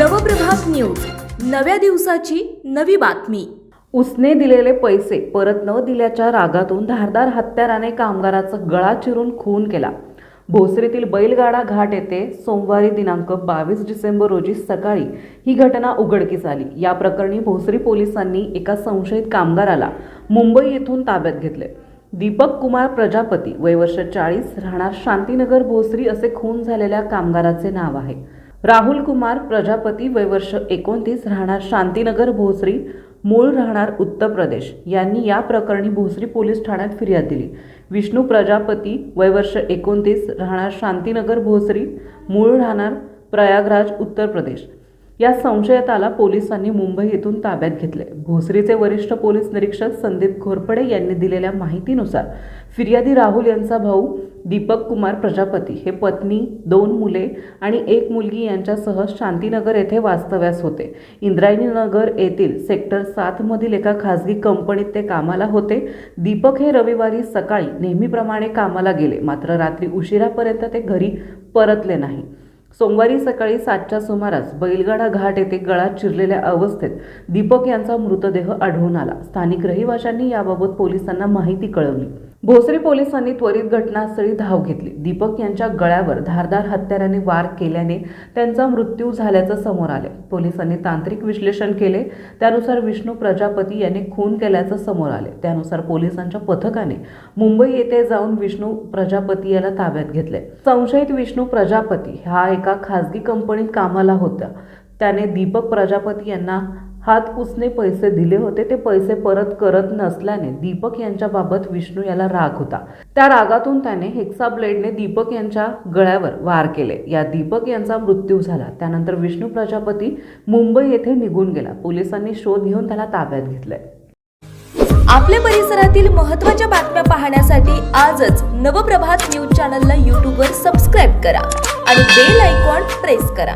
नव्या दिवसाची नवी बातमी. उसने दिलेले पैसे परत न दिल्याच्या रागातून धारदार हत्याराने कामगाराचा गळा चिरून खून केला. भोसरीतील बैलगाडा घाट येथे सोमवारी दिनांक बावीस डिसेंबर रोजी सकाळी ही घटना उघडकीस आली. या प्रकरणी भोसरी पोलिसांनी एका संशयित कामगाराला मुंबई येथून ताब्यात घेतले. दीपक कुमार प्रजापती वय वर्ष चाळीस राहणार शांतीनगर भोसरी असे खून झालेल्या कामगाराचे नाव आहे. राहुल कुमार प्रजापती वयवर्ष एकोणतीस राहणार शांतीनगर भोसरी मूळ राहणार उत्तर प्रदेश. यांनी या प्रकरणी भोसरी पोलीस ठाण्यात फिर्याद दिली. विष्णू प्रजापती वयवर्ष एकोणतीस राहणार शांतीनगर भोसरी मूळ राहणार प्रयागराज उत्तर प्रदेश. या संशयताला पोलिसांनी मुंबई येथून ताब्यात घेतले. भोसरीचे वरिष्ठ पोलीस निरीक्षक संदीप घोरपडे यांनी दिलेल्या माहितीनुसार फिर्यादी राहुल यांचा भाऊ दीपक कुमार प्रजापती. हे पत्नी दोन मुले आणि एक मुलगी यांच्यासह शांतीनगर येथे वास्तव्यास होते. इंद्रायणी नगर येथील सेक्टर सातमधील एका खासगी कंपनीत ते कामाला होते. दीपक हे रविवारी सकाळी नेहमीप्रमाणे कामाला गेले. मात्र रात्री उशिरापर्यंत ते घरी परतले नाही. सोमवारी सकाळी सातच्या सुमारास बैलगाडा घाट येथे गळा चिरलेल्या अवस्थेत दीपक यांचा मृतदेह आढळून आला. स्थानिक रहिवाशांनी याबाबत पोलिसांना माहिती कळवली. भोसरी पोलिसांनी त्वरित घटनास्थळी धाव घेतली. दीपक यांच्या गळ्यावर धारदार हत्याराने वार केल्याने त्यांचा मृत्यू झाल्याचं समोर आले. पोलिसांनी तांत्रिक विश्लेषण केले. त्यानुसार विष्णू प्रजापती यांनी खून केल्याचं समोर आले. त्यानुसार पोलिसांच्या पथकाने मुंबई येथे जाऊन विष्णू प्रजापती याला ताब्यात घेतले. संशयित विष्णू प्रजापती हा एका खासगी कंपनीत कामाला होता त्याने दीपक प्रजापती यांना हात उसने पैसे दिले होते ते पैसे परत करत नसल्याने दीपक यांच्याबाबत विष्णू याला राग होता. त्या रागातून त्याने हेक्सा ब्लेडने दीपक यांच्या गळ्यावर वार केले. या दीपक यांचा मृत्यू झाला. त्यानंतर विष्णू प्रजापती मुंबई येथे निघून गेला. पोलिसांनी शोध घेऊन त्याला ताब्यात घेतलंय. आपल्या परिसरातील महत्त्वाच्या बातम्या पाहण्यासाठी आजच नवप्रभात न्यूज चॅनलला यूट्यूबवर सबस्क्राईब करा आणि बेल आयकॉन प्रेस करा.